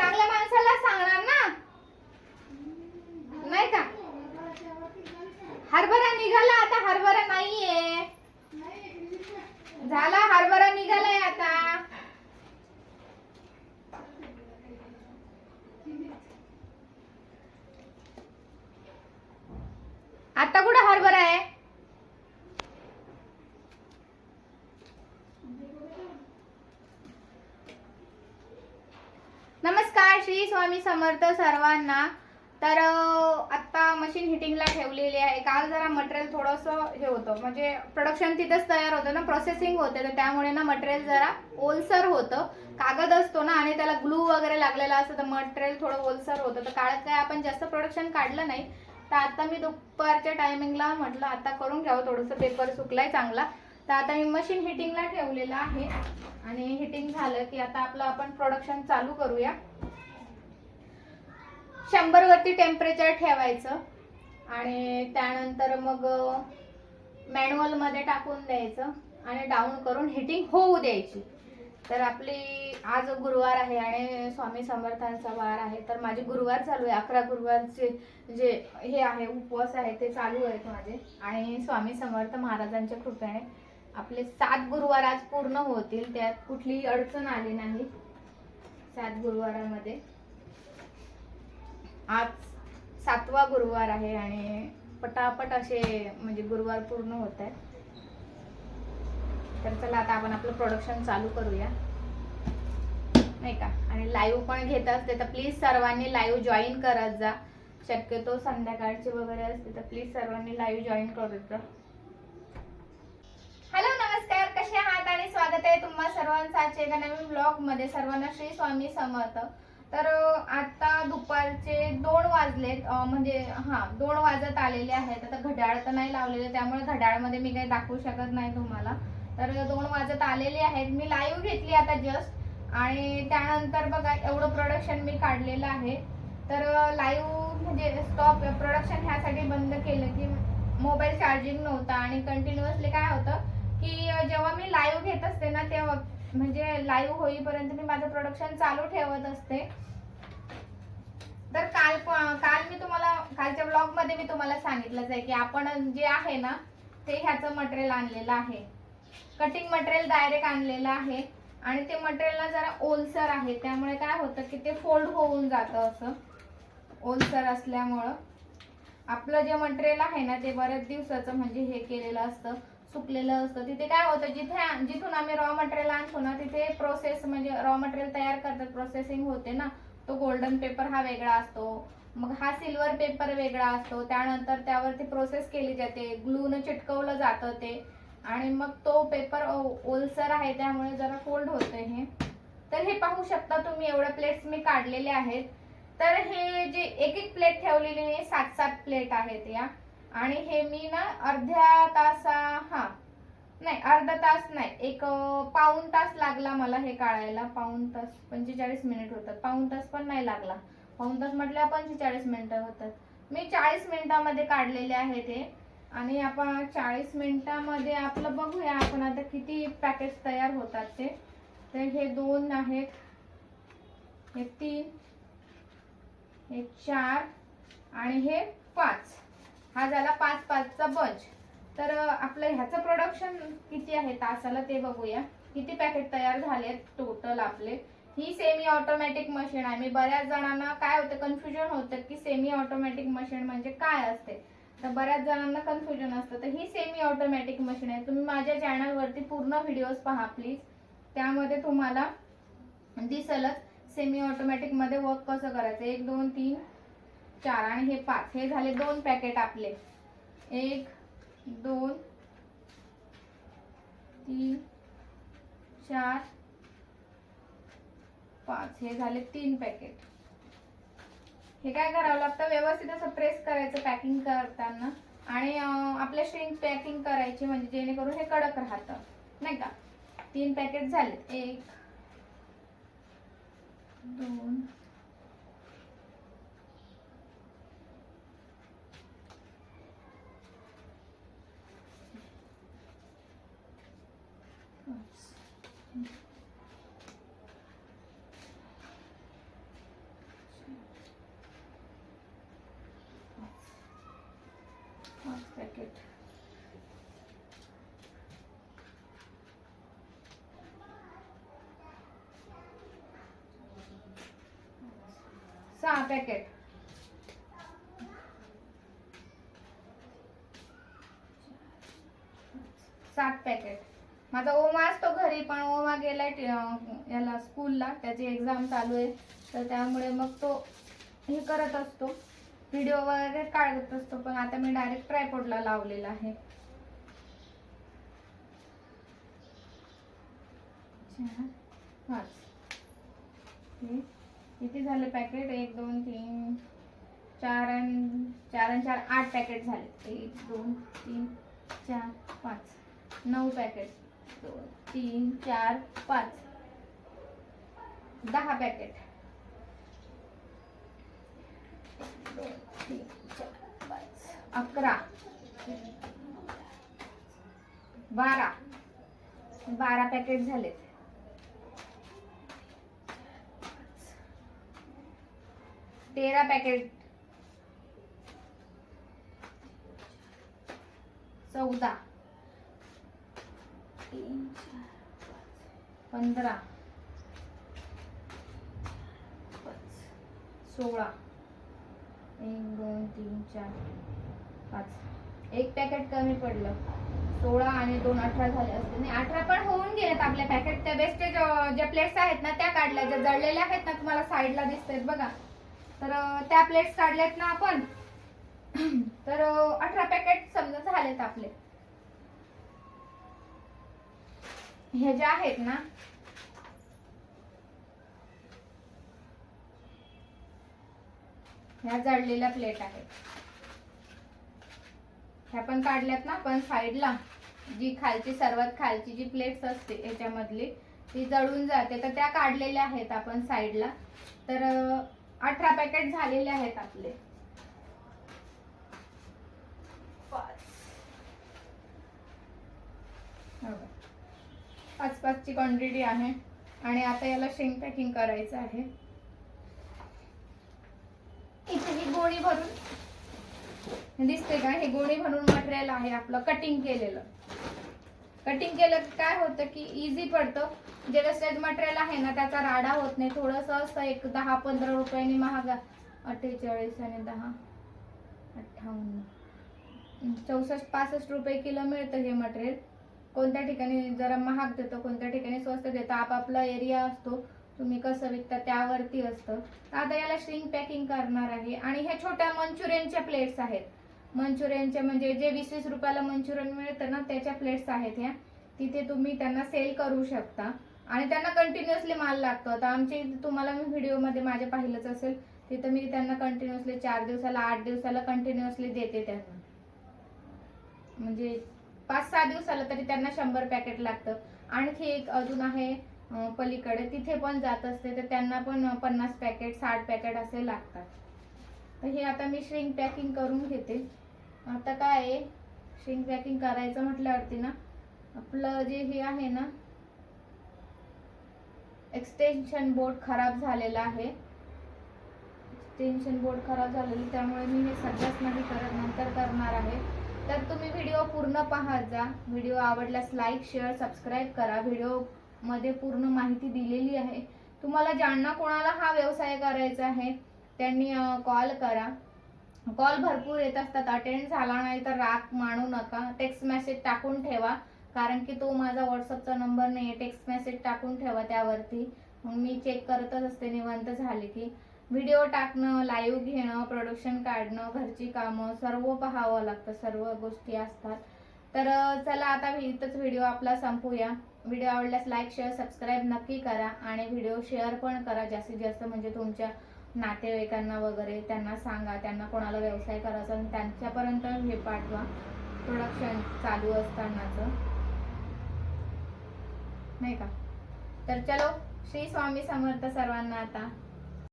चांगल्या माणसाला सांगणार ना? नाही का? हरभरा निघाला आता हरभरा नाहीये. झाला हरभरा निघालाय आता. आता कुठं हरभरा आहे नमस्कार श्री स्वामी समर्थ सर्वांना. तर आत्ता मशीन हिटिंगला ठेवलेली आहे. काल जरा मटेरियल थोडंसं हे होतं. म्हणजे प्रोडक्शन तिथंच तयार होतं ना प्रोसेसिंग होते. तर त्यामुळे ना मटेरियल जरा ओलसर होतं. कागद असतो ना आणि त्याला ग्लू वगैरे लागलेला असतं तर मटेरियल थोडं ओलसर होतं. तर काळात काय आपण जास्त प्रोडक्शन काढलं नाही. तर आता मी दुपारच्या टायमिंगला म्हटलं आता करून घ्यावं. थोडंसं पेपर सुकलाय चांगला. तर आता मी मशीन हिटिंगला ठेवलेलं आहे. आणि हिटिंग झालं की आता आपलं आपण प्रोडक्शन चालू करूया. शंभर वरती टेम्परेचर ठेवायचं. आणि त्यानंतर मग मॅन्युअलमध्ये टाकून द्यायचं आणि डाऊन करून हिटिंग होऊ द्यायची. तर आपली आज गुरुवार आहे आणि स्वामी समर्थांचा वार आहे. तर माझे गुरुवार चालू आहे. अकरा गुरुवारचे जे हे आहे उपवास आहे ते चालू आहेत माझे. आणि स्वामी समर्थ महाराजांच्या कृपेने आपले सात गुरुवार आज पूर्ण होतील. त्यात कुठलीही अडचण आली नाही सात गुरुवारामध्ये. आज सातवा गुरुवार आहे आणि पटापट असे म्हणजे गुरुवार पूर्ण होत आहे तर चला आता आपण आपलं प्रोडक्शन चालू करूया. नाही का? आणि लाईव्ह पण घेत असते तर प्लीज सर्वांनी लाईव्ह जॉईन करत जा. शक्यतो संध्याकाळची वगैरे असते तर प्लीज सर्वांनी लाईव्ह जॉईन करत जा. हॅलो नमस्कार. कसे आहात? आणि स्वागत आहे तुम्हा सर्वांचा आजच्या एका नवीन ब्लॉगमध्ये. सर्वांना श्री स्वामी समर्थ. तर आता दुपारचे दोन वाजलेत म्हणजे हा दोन वाजत आलेले आहेत. आता घड्याळ तर नाही लावलेले त्यामुळे घड्याळमध्ये मी काही दाखवू शकत नाही तुम्हाला. तर दोन वाजत आलेले आहेत. मी लाईव्ह घेतली आता जस्ट आणि त्यानंतर बघा एवढं प्रोडक्शन मी काढलेलं आहे. तर लाईव्ह म्हणजे स्टॉप प्रोडक्शन ह्यासाठी बंद केलं की मोबाईल चार्जिंग नव्हता. आणि कंटिन्युअसली काय होतं की जेव्हा मी लाईव्ह घेत असते ना तेव्हा म्हणजे लाईव्ह होईपर्यंत मी माझं प्रोडक्शन चालू ठेवत असते. तर काल काल मी तुम्हाला कालच्या ब्लॉगमध्ये मी तुम्हाला सांगितलंच आहे की आपण जे आहे ना ते ह्याचं मटेरियल आणलेलं आहे. कटिंग मटेरियल डायरेक्ट आणलेलं आहे. आणि ते मटेरियलला जरा ओलसर आहे. त्यामुळे काय होतं की ते फोल्ड होऊन जातं असं. ओलसर असल्यामुळं. आपलं जे मटेरियल आहे ना ते बऱ्याच दिवसाचं म्हणजे हे केलेलं असतं. सुकलेलं असतं. तिथे काय होतं जिथे जिथून आम्ही रॉ मटेरियल आणतो ना तिथे प्रोसेस म्हणजे रॉ मटेरियल तयार करतात प्रोसेसिंग होते ना. तो गोल्डन पेपर हा वेगळा असतो. मग हा सिल्वर पेपर वेगळा असतो. त्यानंतर त्यावरती प्रोसेस केली जाते. ग्लूनं चिटकवलं जातं ते. आणि मग तो पेपर ओलसर आहे त्यामुळे जरा फोल्ड होतं हे. तर हे पाहू शकता तुम्ही एवढ्या प्लेट्स मी काढलेले आहेत. तर हे जे एक एक प्लेट ठेवलेली आहे सात सात प्लेट आहेत या. आणि हे मी ना अर्ध्या तासा हा नाही अर्धा तास नाही एक पाऊण तास लागला मला हे काढायला. पाऊण तास पंचेचाळीस मिनिट होतात. पाऊण तास पण नाही लागला. पाऊण तास म्हटल्या पंचेचाळीस मिनिटं होतात. मी चाळीस मिनिटामध्ये काढलेले आहेत हे. आणि आपण चाळीस मिनिटामध्ये आपलं बघूया आपण आता किती पॅकेट तयार होतात ते. तर हे दोन आहेत. हे तीन हे चार आणि हे पाच. हा झाला पाच पाचचा बंच तर आपलं ह्याचं प्रोडक्शन किती आहे? तासाला ते बघूया. किती पॅकेट तयार झाले टोटल आपले? ही सेमी ऑटोमॅटिक मशीन आहे. मी बऱ्याच जणांना काय होतं कन्फ्युजन होतं की सेमी ऑटोमॅटिक मशीन म्हणजे काय असते? तर बऱ्याच जणांना कन्फ्युजन असतं. तर ही सेमी ऑटोमॅटिक मशीन आहे. तुम्ही माझ्या चॅनलवरती पूर्ण व्हिडिओज पहा प्लीज त्यामध्ये तुम्हाला दिसलच सेमी ऑटोमॅटिकमध्ये वर्क कसं करायचं? एक दोन तीन चार आणि हे पाच. हे झाले दोन पॅकेट आपले. एक दोन तीन चार पाच. हे झाले तीन पॅकेट हे काय करावं लागतं? व्यवस्थित असं प्रेस करायचं पॅकिंग करताना आणि आपल्या स्ट्रिंग पॅकिंग करायची म्हणजे जेणेकरून हे कडक राहतं. नाही का? तीन पॅकेट झाले एक दोन सहा पॅकेट सात पॅकेट माझा ओमा असतो घरी पण ओमा गेलाय याला स्कूलला त्याची एक्झाम चालू आहे. तर त्यामुळे मग तो हे करत असतो. व्हिडिओ वगैरे काढत असतो पण आता मी डायरेक्ट ट्रायपॉडला लावलेला आहे. पाच. किती झाले पॅकेट एक दोन तीन चार आणि चार आणि चार आठ पॅकेट झाले. एक दोन तीन चार पाच. नऊ पॅकेट दोन तीन चार पाच. दहा पॅकेट दोन तीन चार पाच अकरा. बारा. बारा पॅकेट झालेत. तेरा पॅकेट चौदा. तीन चार पाच पंधरा. पाच सोळा. एक दोन तीन चार पाच. एक पॅकेट कमी पडलं. सोळा आणि दोन अठरा झाले असते. नाही अठरा पण होऊन गेलेत आपल्या पॅकेट त्या वेस्टेज ज्या प्लेट्स आहेत ना त्या काढल्या. ज्या जळलेल्या आहेत ना तुम्हाला साईडला दिसतात बघा. तर त्या प्लेट्स काढल्यात ना आपण. तर अठरा पॅकेट समजा झालेत आपले. हे जे आहेत ना ह्या जळलेल्या प्लेट आहेत. ह्या पण काढल्यात ना पण साईडला जी खालची सर्वात खालची जी प्लेट्स असते याच्यामधली ती जळून जाते. तर त्या काढलेल्या आहेत आपण साईडला तर अठरा पॅकेट झालेले आहेत आपले. पाच. हो. पाच पाचची क्वांटिटी आहे. आणि आता याला शेंग पॅकिंग करायचं आहे. इथे ही गोळी भरून दिसते का? हे गोळी भरून मटेरियल आहे आपलं कटिंग केलेलं. कटिंग केलं काय होतं की इझी पडतं. जे वेस्टेज मटेरियल आहे ना त्याचा राडा होत नाही. थोडंसं असं एक दहा पंधरा रुपयांनी महाग. अठ्ठेचाळीस आणि दहा. अठ्ठावन्न. चौसष्ट पासष्ट रुपये किलो मिळतं हे मटेरियल कोणत्या ठिकाणी जरा महाग देतं कोणत्या ठिकाणी स्वस्त देतं आपापला एरिया असतो तुम्ही कसं विकता त्यावरती असतं. तर आता याला श्रिंक पॅकिंग करणार आहे. आणि ह्या छोट्या मंचुरियनच्या प्लेट्स आहेत. मंचुरियनच्या म्हणजे जे वीस वीस रुपयाला मंचुरियन मिळतं ना त्याच्या प्लेट्स आहेत ह्या. तिथे तुम्ही त्यांना सेल करू शकता. आणि त्यांना कंटिन्युअसली माल लागतो. आता आमच्या तुम्हाला मी व्हिडिओमध्ये माझ्या पाहिलंच असेल. तिथं मी त्यांना कंटिन्युअसली चार दिवसाला आठ दिवसाला कंटिन्युअसली देते त्यांना. म्हणजे पाच सहा दिवसाला तरी त्यांना शंभर पॅकेट लागतं. आणखी एक अजून आहे पलीकडे. तिथे पण जात असते तर त्यांना पण पन्नास पॅकेट साठ पॅकेट असे लागतात. तर हे आता मी श्रिंक पॅकिंग करून घेते. आता काय आहे श्रिंक पॅकिंग करायचं म्हटल्यावरती ना आपलं जे हे आहे ना एक्सटेन्शन बोर्ड खराब झालेला आहे. एक्सटेन्शन बोर्ड खराब झालेलं त्यामुळे मी हे सध्याच नाही करत नंतर करणार आहे. तर तुम्ही व्हिडिओ पूर्ण पाहत जा. व्हिडिओ आवडल्यास लाईक शेअर सबस्क्राईब करा. व्हिडिओमध्ये पूर्ण माहिती दिलेली आहे. तुम्हाला ज्यांना कोणाला हा व्यवसाय करायचा आहे त्यांनी कॉल करा. कॉल भरपूर येत असतात. अटेंड झाला नाही तर राग मानू नका. टेक्स्ट मेसेज टाकून ठेवा. कारण की तो माझा व्हॉट्सअपचा नंबर नाही आहे टेक्स्ट मेसेज टाकून ठेवा त्यावरती. मग मी चेक करतच असते. निवंत झाले की. व्हिडिओ टाकणं लाईव्ह घेणं प्रोडक्शन काढणं घरची कामं सर्व पाहावं लागतं सर्व गोष्टी असतात. तर चला आता इथंच व्हिडिओ आपला संपूया. व्हिडिओ आवडल्यास लाईक शेअर सबस्क्राईब नक्की करा आणि व्हिडिओ शेअर पण करा. जास्तीत जास्त म्हणजे तुमच्या नातेवाईकांना वगैरे त्यांना सांगा त्यांना कोणाला व्यवसाय करायचा असेल त्यांच्यापर्यंत हे पाठवा. प्रोडक्शन चालू असतानाचं. नाही का? तर चलो श्री स्वामी समर्थ सर्वांना आता